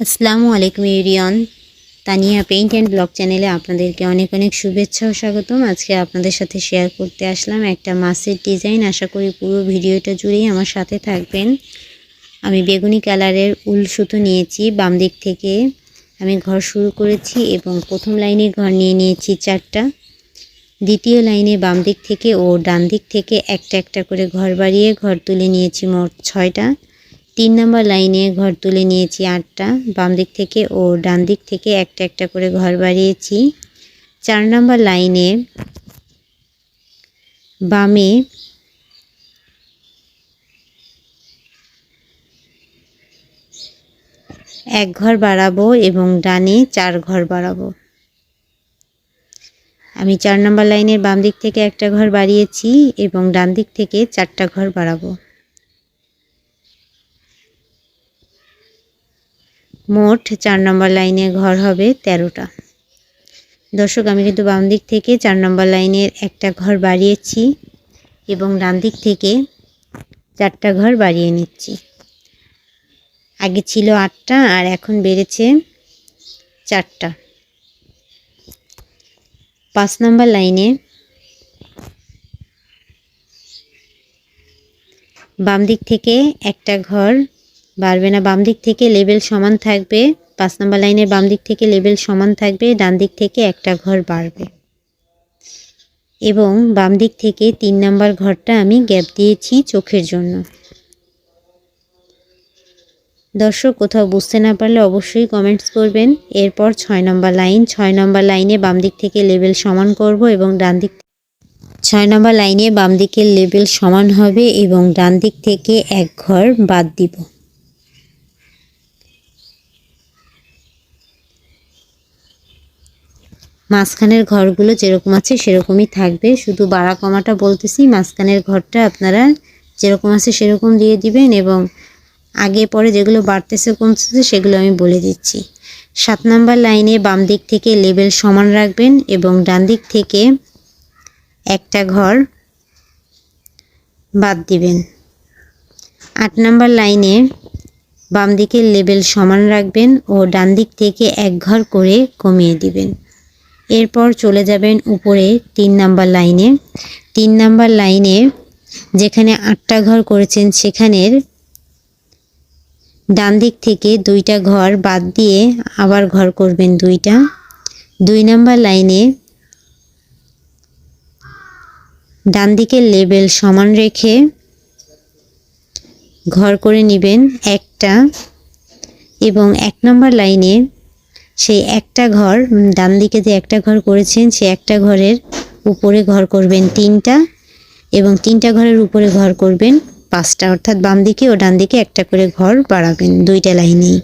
আসসালামু আলাইকুম ইউরিয়ন তানিয়া পেইন্ট অ্যান্ড ব্লগ চ্যানেলে আপনাদেরকে অনেক অনেক শুভেচ্ছা ও স্বাগতম। আজকে আপনাদের সাথে শেয়ার করতে আসলাম একটা মাছের ডিজাইন। আশা করি পুরো ভিডিওটা জুড়েই আমার সাথে থাকবেন। আমি বেগুনি কালারের উল সুতো নিয়েছি। বাম দিক থেকে আমি ঘর শুরু করেছি এবং প্রথম লাইনে ঘর নিয়ে নিয়েছি চারটা। দ্বিতীয় লাইনে বাম দিক থেকে ও ডান দিক থেকে একটা একটা করে ঘর বাড়িয়ে ঘর তুলে নিয়েছি মোট ছয়টা। তিন নম্বর লাইনে ঘর তুলে নিয়েছি আটটা, বাম দিক থেকে ও ডান দিক থেকে একটা একটা করে ঘর বাড়িয়েছি। চার নম্বর লাইনে বামে এক ঘর বাড়াবো এবং ডানে চার ঘর বাড়াবো। আমি চার নম্বর লাইনের বাম দিক থেকে একটা ঘর বাড়িয়েছি এবং ডান দিক থেকে চারটা ঘর বাড়াবো। মোট চার নম্বর লাইনে ঘর হবে তেরোটা। দর্শক, আমি কিন্তু বাম দিক থেকে চার নম্বর লাইনের একটা ঘর বাড়িয়েছি এবং ডান দিক থেকে চারটা ঘর বাড়িয়ে নিচ্ছি। আগে ছিল আটটা, আর এখন বেড়েছে চারটা। পাঁচ নম্বর লাইনে বাম দিক থেকে একটা ঘর বাড়বে না, বাম দিক থেকে লেভেল সমান থাকবে, পাঁচ নম্বর লাইনের বাম দিক থেকে লেভেল সমান থাকবে, ডান দিক থেকে একটা ঘর বাড়বে। এবং বাম দিক থেকে তিন নম্বর ঘরটা আমি গ্যাপ দিয়েছি চোখের জন্য। দর্শক, কোথাও বুঝতে না পারলে অবশ্যই কমেন্টস করবেন। এরপর ছয় নম্বর লাইন, ছয় নম্বর লাইনে বাম দিক থেকে লেভেল সমান করব এবং ডান দিক ছয় নম্বর লাইনে বাম দিকের লেভেল সমান হবে এবং ডান দিক থেকে এক ঘর বাদ দিব। মাঝখানের ঘরগুলো যেরকম আছে সেরকমই থাকবে। শুধু বাড়া কমাটা বলতেছি, মাঝখানের ঘরটা আপনারা যেরকম আছে সেরকম দিয়ে দিবেন এবং আগে পরে যেগুলো বাড়তেছে, কমতেছে সেগুলো আমি বলে দিচ্ছি। সাত নাম্বার লাইনে বাম দিক থেকে লেবেল সমান রাখবেন এবং ডান দিক থেকে একটা ঘর বাদ দিবেন। আট নাম্বার লাইনে বাম দিকের লেবেল সমান রাখবেন ও ডান দিক থেকে এক ঘর করে কমিয়ে দিবেন। এরপর চলে যাবেন উপরে তিন নাম্বার লাইনে। তিন নাম্বার লাইনে যেখানে আটটা ঘর করেছেন, সেখানের ডান দিক থেকে দুইটা ঘর বাদ দিয়ে আবার ঘর করবেন দুইটা। দুই নাম্বার লাইনে ডান দিকের লেবেল সমান রেখে ঘর করে নেবেন একটা। এবং এক নম্বর লাইনে সেই একটা ঘর ডান দিকে যে একটা ঘর করেছেন সেই একটা ঘরের উপরে ঘর করবেন তিনটা এবং তিনটা ঘরের উপরে ঘর করবেন পাঁচটা। অর্থাৎ বাম দিকে ও ডান দিকে একটা করে ঘর বাড়াবেন, দুইটা লাইনেই।